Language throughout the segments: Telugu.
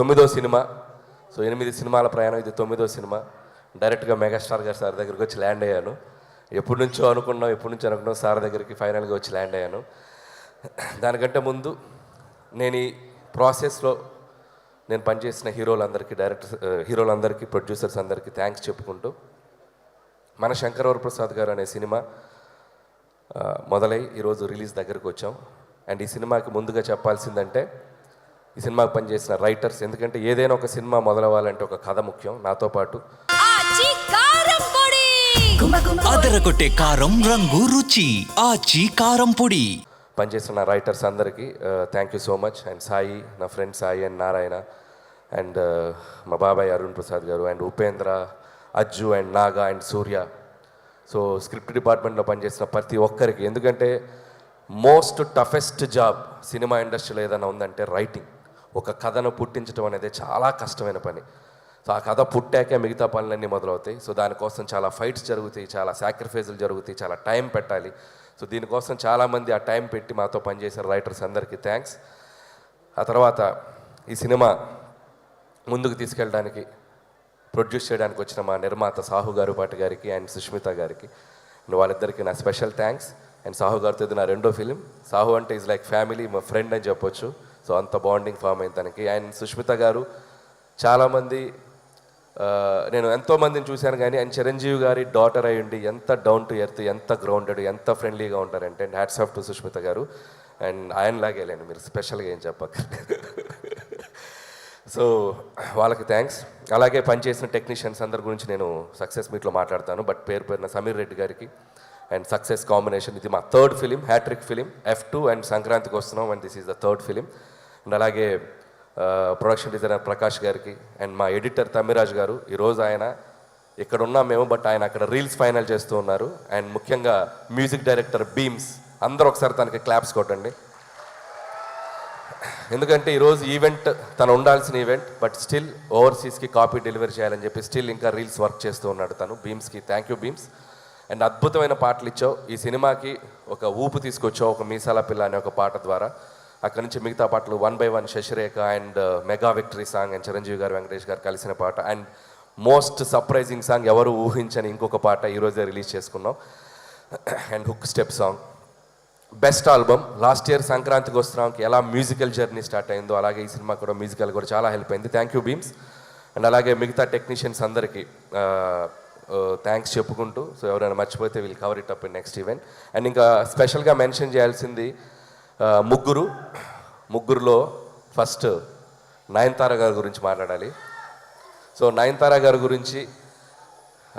తొమ్మిదో సినిమా. సో ఎనిమిది సినిమాల ప్రయాణం ఇది తొమ్మిదో సినిమా. డైరెక్ట్గా మెగాస్టార్ గారు సార్ దగ్గరికి వచ్చి ల్యాండ్ అయ్యాను. ఎప్పటి నుంచో అనుకున్నాం ఎప్పటి నుంచో అనుకున్నాం సార్ దగ్గరికి ఫైనల్గా వచ్చి ల్యాండ్ అయ్యాను. దానికంటే ముందు నేను ఈ ప్రాసెస్లో నేను పనిచేసిన హీరోలందరికీ డైరెక్టర్స్ హీరోలందరికీ ప్రొడ్యూసర్స్ అందరికీ థ్యాంక్స్ చెప్పుకుంటూ మన శంకర్ వరప్రసాద్ గారు అనే సినిమా మొదలై ఈరోజు రిలీజ్ దగ్గరకు వచ్చాం. అండ్ ఈ సినిమాకి ముందుగా చెప్పాల్సిందంటే ఈ సినిమాకి పనిచేసిన రైటర్స్ ఎందుకంటే ఏదైనా ఒక సినిమా మొదలవ్వాలంటే ఒక కథ ముఖ్యం. నాతో పాటు అదరగొట్టే కారం రంగు రుచి. ఆచి కారం పొడి. పనిచేస్తున్న రైటర్స్ అందరికీ thank you so much and Sai నా friend Sai and Narayana. And మా బాబాయ్ Arun Prasad garu and Upendra Ajju and Naga and Surya. So script డిపార్ట్మెంట్లో పనిచేసిన ప్రతి ఒక్కరికి. ఎందుకంటే మోస్ట్ టఫెస్ట్ జాబ్ సినిమా ఇండస్ట్రీలో ఏదైనా ఉందంటే రైటింగ్ ఒక కథను పుట్టించడం అనేది చాలా కష్టమైన పని. సో ఆ కథ పుట్టాకే మిగతా పనులన్నీ మొదలవుతాయి. సో దానికోసం చాలా ఫైట్స్ జరుగుతాయి చాలా సాక్రిఫైజులు జరుగుతాయి చాలా టైం పెట్టాలి. సో దీనికోసం చాలామంది ఆ టైం పెట్టి మాతో పనిచేసిన రైటర్స్ అందరికీ థ్యాంక్స్. ఆ తర్వాత ఈ సినిమా ముందుకు తీసుకెళ్ళడానికి ప్రొడ్యూస్ చేయడానికి వచ్చిన మా నిర్మాత సాహు గారు పాటి గారికి అండ్ సుష్మిత గారికి అండ్ వాళ్ళిద్దరికి నా స్పెషల్ థ్యాంక్స్. అండ్ సాహు గారితో ఇది నా రెండో ఫిలిం. సాహు అంటే ఈజ్ లైక్ ఫ్యామిలీ మా ఫ్రెండ్ అని చెప్పొచ్చు. సో అంత బాండింగ్ ఫామ్ అయింది తనకి. అండ్ సుష్మిత గారు చాలామంది నేను ఎంతోమందిని చూశాను కానీ ఆయన చిరంజీవి గారి డాటర్ అయ్యుండి ఎంత డౌన్ టు ఎర్త్ ఎంత గ్రౌండెడ్ ఎంత ఫ్రెండ్లీగా ఉంటారంటే and hats off to Sushmita garu. And ఆయన లేండి మీరు స్పెషల్గా ఏం చెప్పక సో వాళ్ళకి థ్యాంక్స్ అలాగే పనిచేసిన టెక్నీషియన్స్ అందరి గురించి నేను సక్సెస్ మీట్లో మాట్లాడతాను బట్ పేరు పేరున సమీర్ రెడ్డి గారికి. And success combination. ఇది మా third film hat trick film F two and సంక్రాంతికి వస్తున్నాం and this is the third film. And అలాగే ప్రొడక్షన్ డిజైనర్ ప్రకాష్ గారికి అండ్ మా ఎడిటర్ తమ్మిరాజ్ గారు ఈరోజు ఆయన ఇక్కడ ఉన్నాం మేము బట్ ఆయన అక్కడ రీల్స్ ఫైనల్ చేస్తూ ఉన్నారు. అండ్ ముఖ్యంగా మ్యూజిక్ డైరెక్టర్ బీమ్స్ అందరూ ఒకసారి తనకి క్లాప్స్ కొట్టండి. ఎందుకంటే ఈరోజు ఈవెంట్ తను ఉండాల్సిన ఈవెంట్ బట్ స్టిల్ ఓవర్సీస్కి కాపీ డెలివరీ చేయాలని చెప్పి స్టిల్ ఇంకా రీల్స్ వర్క్ చేస్తూ ఉన్నాడు తను బీమ్స్కి థ్యాంక్ యూ బీమ్స్ అండ్ అద్భుతమైన పాటలు ఇచ్చావు. ఈ సినిమాకి ఒక ఊపు తీసుకొచ్చావు ఒక మీసాల పిల్ల అనే ఒక పాట ద్వారా. అక్కడి నుంచి మిగతా పాటలు one by one Sasirekha and uh, mega victory song and Chiranjeevi garu Venkatesh garu కలిసిన పాట. అండ్ మోస్ట్ సర్ప్రైజింగ్ సాంగ్ ఎవరు ఊహించని ఇంకొక పాట ఈరోజే రిలీజ్ చేసుకున్నాం. And hook step song. Best album. Last year సంక్రాంతికి వస్తున్నాంకి ఎలా మ్యూజికల్ జర్నీ స్టార్ట్ అయిందో అలాగే ఈ సినిమా కూడా మ్యూజికల్ కూడా చాలా హెల్ప్ అయింది. థ్యాంక్ యూ బీమ్స్ అండ్ అలాగే మిగతా టెక్నీషియన్స్ అందరికీ uh, Uh, థ్యాంక్స్ చెప్పుకుంటూ. సో ఎవరైనా మర్చిపోతే వీళ్ళు cover it up next event and ఇంకా స్పెషల్గా మెన్షన్ చేయాల్సింది uh, ముగ్గురు. ముగ్గురులో ఫస్ట్ నయనతార గారి గురించి మాట్లాడాలి. సో నయనతార గారి గురించి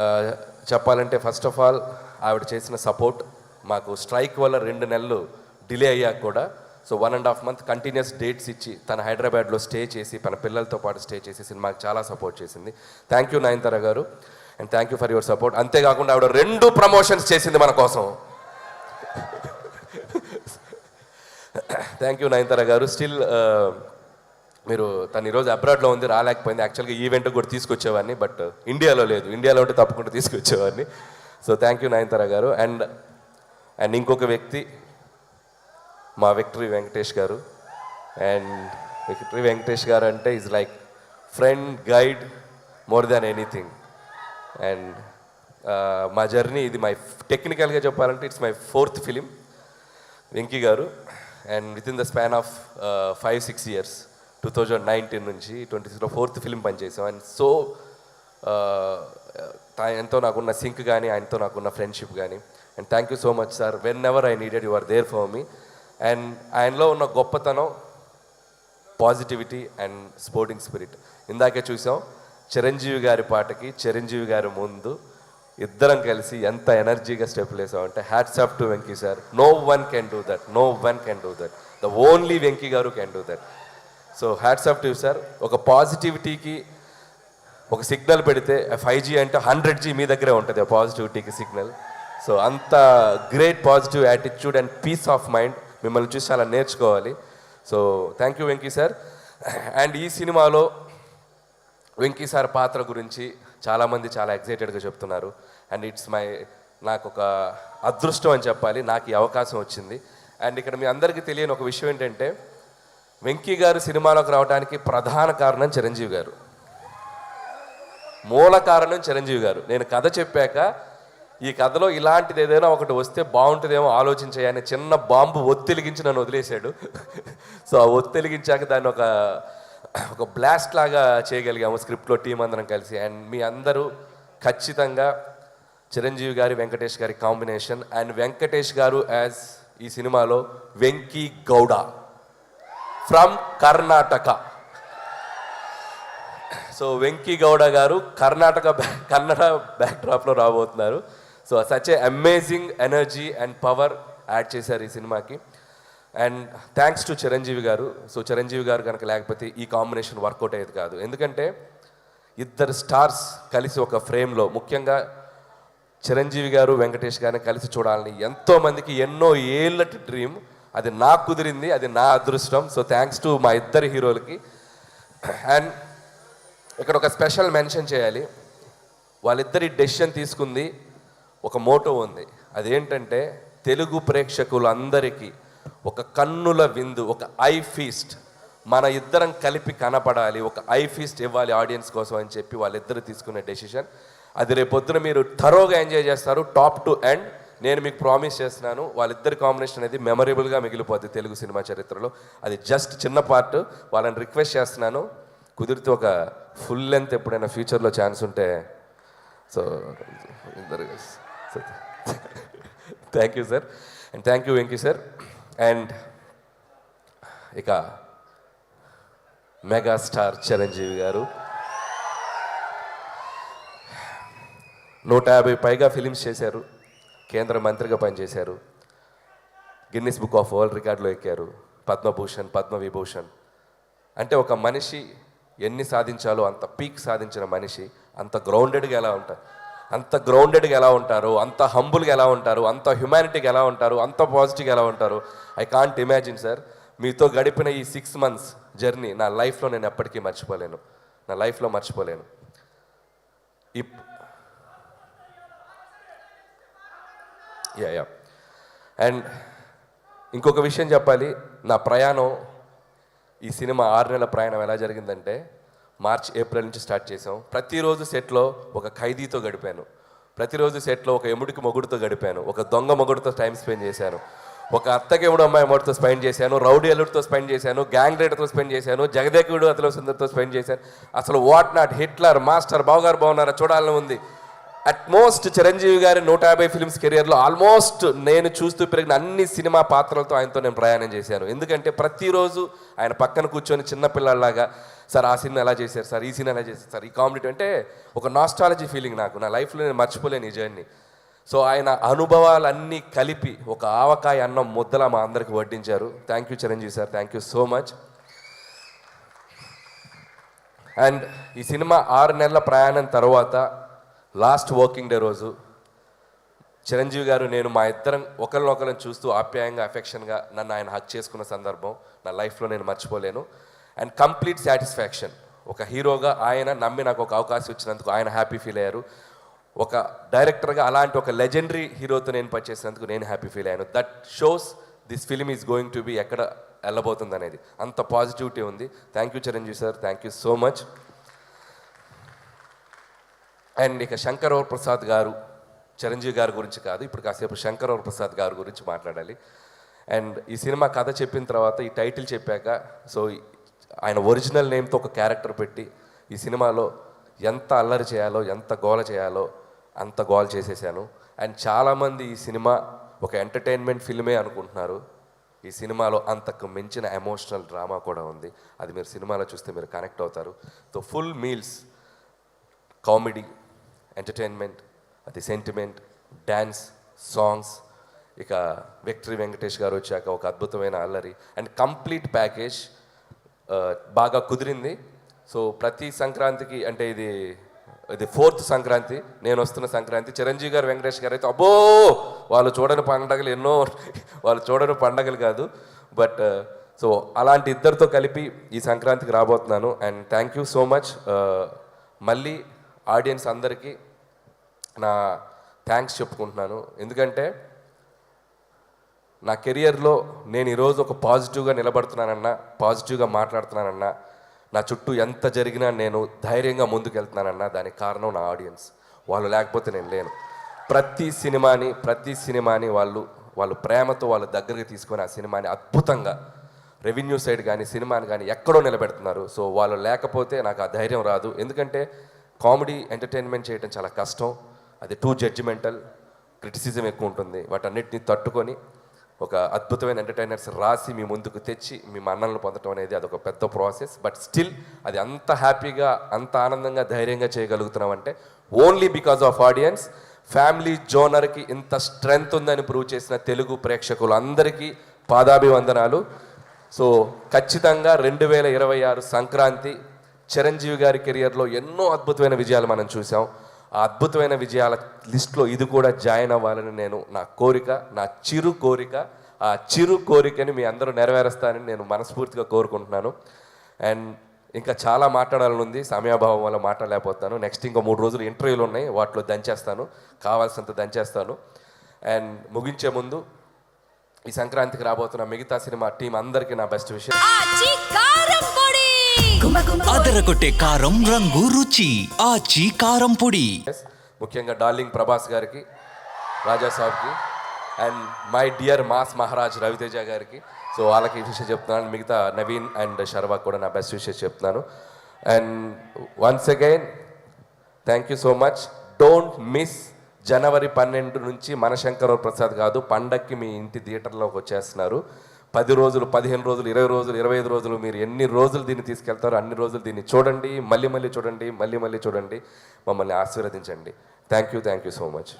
uh, చెప్పాలంటే ఫస్ట్ ఆఫ్ ఆల్ ఆవిడ చేసిన సపోర్ట్ మాకు స్ట్రైక్ వల్ల రెండు నెలలు డిలే అయ్యాక కూడా so one and half month continuous dates ఇచ్చి తన హైదరాబాద్లో స్టే చేసి తన పిల్లలతో పాటు స్టే చేసి సినిమాకి చాలా సపోర్ట్ చేసింది. Thank you Nayanthara garu. And thank you for your support అంతేకాకుండా ఆవిడ రెండు ప్రమోషన్స్ చేసింది మన కోసం. థ్యాంక్ యూ నయనతార గారు. స్టిల్ uh, మీరు తను ఈరోజు అబ్రాడ్లో ఉంది రాలేకపోయింది. యాక్చువల్గా ఈవెంట్ కూడా తీసుకొచ్చేవాడిని బట్ ఇండియాలో uh, లేదు. ఇండియాలో ఉంటే తప్పకుండా తీసుకొచ్చేవాడిని. So thank you Nayanthara garu. And and ఇంకొక వ్యక్తి మా విక్టరీ వెంకటేష్ గారు. అండ్ విక్టరీ వెంకటేష్ గారు అంటే is like friend guide more than anything and uh, మా జర్నీ ఇది మై టెక్నికల్గా చెప్పాలంటే it's my fourth film Venky garu. And with in the span of five six years two thousand nineteen నుంచి ట్వంటీ సిక్స్లో ఫోర్త్ ఫిలిం పనిచేసాం. అండ్ సో ఆయనతో నాకున్న సింక్ కానీ ఆయనతో నాకున్న ఫ్రెండ్షిప్ కానీ and thank you so much sir whenever I needed you are there for me and ఆయనలో ఉన్న గొప్పతనం పాజిటివిటీ అండ్ స్పోర్టింగ్ స్పిరిట్ ఇందాకే చూసాం చిరంజీవి గారి పాటకి చిరంజీవి గారి ముందు ఇద్దరం కలిసి ఎంత ఎనర్జీగా స్టెప్లు వేసామంటే hats off to Venky sir no one can do that no one can do that the only Venky garu can do that so hats off to sir ఒక పాజిటివిటీకి ఒక సిగ్నల్ పెడితే ఫైవ్ జీ అంటే హండ్రెడ్ జీ మీ దగ్గరే ఉంటుంది ఆ పాజిటివిటీకి సిగ్నల్ సో అంత great positive attitude and peace of mind మిమ్మల్ని చూసి అలా నేర్చుకోవాలి. So thank you Venky sir and ఈ సినిమాలో వెంకీ సార్ పాత్ర గురించి చాలామంది చాలా ఎగ్జైటెడ్గా చెప్తున్నారు. అండ్ ఇట్స్ మై నాకు ఒక అదృష్టం అని చెప్పాలి. నాకు ఈ అవకాశం వచ్చింది. అండ్ ఇక్కడ మీ అందరికీ తెలియని ఒక విషయం ఏంటంటే వెంకీ గారు సినిమాలోకి రావడానికి ప్రధాన కారణం చిరంజీవి గారు. మూల కారణం చిరంజీవి గారు. నేను కథ చెప్పాక ఈ కథలో ఇలాంటిది ఏదైనా ఒకటి వస్తే బాగుంటుందేమో ఆలోచించాయని చిన్న బాంబు ఒత్తిలిగించి నన్ను వదిలేశాడు. సో ఆ ఒత్తిలిగించాక దాన్ని ఒక ఒక బ్లాస్ట్ లాగా చేయగలిగాము స్క్రిప్ట్లో టీం అందరం కలిసి. అండ్ మీ అందరూ ఖచ్చితంగా చిరంజీవి గారి వెంకటేష్ గారి కాంబినేషన్ అండ్ వెంకటేష్ గారు యాజ్ ఈ సినిమాలో వెంకీ గౌడ ఫ్రమ్ కర్ణాటక. సో వెంకీ గౌడ గారు కర్ణాటక కన్నడ బ్యాక్డ్రాప్లో రాబోతున్నారు. So such a amazing energy and power add చేశారు ఈ సినిమాకి. అండ్ థ్యాంక్స్ టు చిరంజీవి గారు. సో చిరంజీవి గారు కనుక లేకపోతే ఈ కాంబినేషన్ వర్కౌట్ అయ్యేది కాదు. ఎందుకంటే ఇద్దరు స్టార్స్ కలిసి ఒక ఫ్రేమ్లో ముఖ్యంగా చిరంజీవి గారు వెంకటేష్ గారిని కలిసి చూడాలని ఎంతోమందికి ఎన్నో ఏళ్ళటి డ్రీమ్ అది నాకు కుదిరింది అది నా అదృష్టం. సో థ్యాంక్స్ టు మా ఇద్దరు హీరోలకి. అండ్ ఇక్కడ ఒక స్పెషల్ మెన్షన్ చేయాలి. వాళ్ళిద్దరి డెసిషన్ తీసుకుంది. ఒక మోటో ఉంది. అదేంటంటే తెలుగు ప్రేక్షకులందరికీ ఒక కన్నుల విందు ఒక ఐ ఫీస్ట్. మన ఇద్దరం కలిపి కనపడాలి ఒక ఐ ఫీస్ట్ ఇవ్వాలి ఆడియన్స్ కోసం అని చెప్పి వాళ్ళిద్దరు తీసుకునే డెసిషన్. అది రేపొద్దున మీరు థరోగా ఎంజాయ్ చేస్తారు టాప్ టు ఎండ్. నేను మీకు ప్రామిస్ చేస్తున్నాను వాళ్ళిద్దరి కాంబినేషన్ అనేది మెమరబుల్గా మిగిలిపోద్ది తెలుగు సినిమా చరిత్రలో. అది జస్ట్ చిన్న పార్ట్ వాళ్ళని రిక్వెస్ట్ చేస్తున్నాను. కుదిరితే ఒక ఫుల్ లెంత్ ఎప్పుడైనా ఫ్యూచర్లో ఛాన్స్ ఉంటే. సో ఇద్దరు thank you sir. And thank you Venky sir. And ఇక మెగాస్టార్ చిరంజీవి గారు. నూట యాభై పైగా ఫిలిమ్స్ చేశారు. కేంద్ర మంత్రిగా పనిచేశారు. గిన్నిస్ బుక్ ఆఫ్ వరల్డ్ రికార్డులో ఎక్కారు. పద్మభూషణ్ పద్మవిభూషణ్. అంటే ఒక మనిషి ఎన్ని సాధించాలో అంత పీక్ సాధించిన మనిషి అంత గ్రౌండెడ్గా ఎలా ఉంటారు అంత గ్రౌండెడ్గా ఎలా ఉంటారు? అంత హంబుల్గా ఎలా ఉంటారు? అంత హ్యుమానిటీగా ఎలా ఉంటారు? అంత పాజిటివ్గా ఎలా ఉంటారు? I can't imagine sir. మీతో గడిపిన ఈ సిక్స్ మంత్స్ జర్నీ నా లైఫ్లో నేను ఎప్పటికీ మర్చిపోలేను. నా లైఫ్లో మర్చిపోలేను. ఇప్ యా యా అండ్ ఇంకొక విషయం చెప్పాలి. నా ప్రయాణం ఈ సినిమా ఆరు నెలల ప్రయాణం ఎలా జరిగిందంటే మార్చ్ ఏప్రిల్ నుంచి స్టార్ట్ చేసాం ప్రతిరోజు సెట్లో ఒక ఖైదీతో గడిపాను. ప్రతిరోజు సెట్లో ఒక ఎముడికి మొగుడుతో గడిపాను. ఒక దొంగ మొగుడుతో టైం స్పెండ్ చేశాను. ఒక అత్తకెముడు అమ్మాయి మొగుడుతో స్పెండ్ చేశాను. రౌడీ అల్లుడితో స్పెండ్ చేశాను. గ్యాంగ్ రైడర్తో స్పెండ్ చేశాను. జగదేకుడు అతలో సుందర్తో స్పెండ్ చేశాను. అసలు వాట్ నాట్ హిట్లర్ మాస్టర్ బావగారు బాగున్నారా? చూడాలని ఉంది. అట్మోస్ట్ చిరంజీవి గారి నూట యాభై ఫిల్మ్స్ కెరియర్లో ఆల్మోస్ట్ నేను చూస్తూ పెరిగిన అన్ని సినిమా పాత్రలతో ఆయనతో నేను ప్రయాణం చేశాను. ఎందుకంటే ప్రతిరోజు ఆయన పక్కన కూర్చొని చిన్నపిల్లలాగా సార్ ఆ సినిమా ఎలా చేశారు? సార్ ఈ సినిమా ఎలా చేశారు? సార్ ఈ కామెడీ అంటే ఒక నాస్టాలజీ ఫీలింగ్ నాకు. నా లైఫ్లో నేను మర్చిపోలేను ఈ జర్నీ సో ఆయన అనుభవాలన్నీ కలిపి ఒక ఆవకాయ అన్నం ముద్దలా మా అందరికి వడ్డించారు. Thank you Chiranjeevi sir. Thank you so much and ఈ సినిమా ఆరు నెలల ప్రయాణం తర్వాత లాస్ట్ వర్కింగ్ డే రోజు చిరంజీవి గారు నేను మా ఇద్దరం ఒకరినొకరిని చూస్తూ ఆప్యాయంగా అఫెక్షన్గా నన్ను ఆయన హక్ చేసుకున్న సందర్భం నా లైఫ్లో నేను మర్చిపోలేను. అండ్ కంప్లీట్ సాటిస్ఫాక్షన్ ఒక హీరోగా ఆయన నమ్మి నాకు ఒక అవకాశం ఇచ్చినందుకు ఆయన హ్యాపీ ఫీల్ అయ్యారు. ఒక డైరెక్టర్గా అలాంటి ఒక లెజెండరీ హీరోతో నేను పనిచేసినందుకు నేను హ్యాపీ ఫీల్ అయ్యాను. That shows this film is going to be ఎక్కడ వెళ్ళబోతుంది అనేది. అంత పాజిటివిటీ ఉంది. Thank you Chiranjeevi sir thank you so much and ఇక శంకరవర ప్రసాద్ గారు చిరంజీవి గారి గురించి కాదు ఇప్పుడు కాసేపు శంకరవర ప్రసాద్ గారి గురించి మాట్లాడాలి. అండ్ ఈ సినిమా కథ చెప్పిన తర్వాత ఈ టైటిల్ చెప్పాక సో ఆయన ఒరిజినల్ నేమ్తో ఒక క్యారెక్టర్ పెట్టి ఈ సినిమాలో ఎంత అల్లరి చేయాలో ఎంత గోల చేయాలో అంత గోల చేసేసాను. అండ్ చాలామంది ఈ సినిమా ఒక ఎంటర్టైన్మెంట్ ఫిల్మే అనుకుంటున్నారు. ఈ సినిమాలో అంతకు మించిన ఎమోషనల్ డ్రామా కూడా ఉంది. అది మీరు సినిమాలో చూస్తే మీరు కనెక్ట్ అవుతారు. So full meals comedy entertainment అది సెంటిమెంట్ డ్యాన్స్ సాంగ్స్ ఇక విక్టరీ వెంకటేష్ గారు వచ్చాక ఒక అద్భుతమైన అల్లరి. అండ్ కంప్లీట్ ప్యాకేజ్ బాగా కుదిరింది. సో ప్రతి సంక్రాంతికి అంటే ఇది ఇది ఫోర్త్ సంక్రాంతి నేను వస్తున్న సంక్రాంతి. చిరంజీవి గారు వెంకటేష్ గారు అయితే అబ్బో! వాళ్ళు చూడని పండగలు ఎన్నో వాళ్ళు చూడని పండగలు కాదు. బట్ సో uh, అలాంటి ఇద్దరితో కలిపి ఈ సంక్రాంతికి రాబోతున్నాను. And thank you so much మళ్ళీ ఆడియన్స్ అందరికీ నా థ్యాంక్స్ చెప్పుకుంటున్నాను. ఎందుకంటే నా కెరియర్లో నేను ఈరోజు ఒక పాజిటివ్గా నిలబడుతున్నానన్నా పాజిటివ్గా మాట్లాడుతున్నానన్నా నా చుట్టూ ఎంత జరిగినా నేను ధైర్యంగా ముందుకెళ్తున్నానన్నా దానికి కారణం నా ఆడియన్స్ వాళ్ళు లేకపోతే నేను లేను. ప్రతి సినిమాని ప్రతి సినిమాని వాళ్ళు వాళ్ళు ప్రేమతో వాళ్ళ దగ్గరికి తీసుకొని ఆ సినిమాని అద్భుతంగా రెవెన్యూ సైడ్ కానీ సినిమాని కానీ ఎక్కడో నిలబెడుతున్నారు. సో వాళ్ళు లేకపోతే నాకు ఆ ధైర్యం రాదు. ఎందుకంటే కామెడీ ఎంటర్టైన్మెంట్ చేయడం చాలా కష్టం. అది టూ జడ్జిమెంటల్ క్రిటిసిజం ఎక్కువ ఉంటుంది. వాటన్నిటిని తట్టుకొని ఒక అద్భుతమైన ఎంటర్టైనర్స్ రాసి మీ ముందుకు తెచ్చి మీ మన్నలను పొందడం అనేది అదొక పెద్ద ప్రాసెస్ బట్ స్టిల్ అది అంత హ్యాపీగా అంత ఆనందంగా ధైర్యంగా చేయగలుగుతున్నాం అంటే only because of audience family జోనర్కి ఇంత స్ట్రెంగ్త్ ఉందని ప్రూవ్ చేసిన తెలుగు ప్రేక్షకులు అందరికీ పాదాభివందనాలు. సో ఖచ్చితంగా రెండు వేల ఇరవై ఆరు సంక్రాంతి చిరంజీవి గారి కెరియర్లో ఎన్నో అద్భుతమైన విజయాలు మనం చూసాం ఆ అద్భుతమైన విజయాల లిస్ట్లో ఇది కూడా జాయిన్ అవ్వాలని నేను నా కోరిక నా చిరు కోరిక ఆ చిరు కోరికని మీ అందరూ నెరవేరుస్తానని నేను మనస్ఫూర్తిగా కోరుకుంటున్నాను. అండ్ ఇంకా చాలా మాట్లాడాలని ఉంది. సమయాభావం వల్ల మాట్లాడలేకపోతాను నెక్స్ట్ ఇంకో మూడు రోజులు ఇంటర్వ్యూలు ఉన్నాయి. వాటిలో దంచేస్తాను. కావాల్సినంత దంచేస్తాను. అండ్ ముగించే ముందు ఈ సంక్రాంతికి రాబోతున్న మిగతా సినిమా టీం అందరికీ నా బెస్ట్ విషయం. అదరగొట్టే కారం రంగు రుచి ఆచి కారం పొడి. ముఖ్యంగా డార్లింగ్ ప్రభాస్ గారికి Raja సాబ్కి and my dear mass Maharaj Raviteja గారికి. సో వాళ్ళకి విషయం చెప్తున్నాను. మిగతా నవీన్ అండ్ శర్వాక్ కూడా నా బెస్ట్ విషయం చెప్తున్నాను. And once again thank you so much don't miss జనవరి పన్నెండు నుంచి మనశంకర ప్రసాద్ కాదు పండక్కి మీ ఇంటి థియేటర్లోకి వచ్చేస్తున్నారు. పది రోజులు పదిహేను రోజులు ఇరవై రోజులు ఇరవై ఐదు రోజులు మీరు ఎన్ని రోజులు దీన్ని తీసుకెళ్తారో అన్ని రోజులు దీన్ని చూడండి మళ్ళీ మళ్ళీ చూడండి మళ్ళీ మళ్ళీ చూడండి మమ్మల్ని ఆశీర్వదించండి. Thank you thank you so much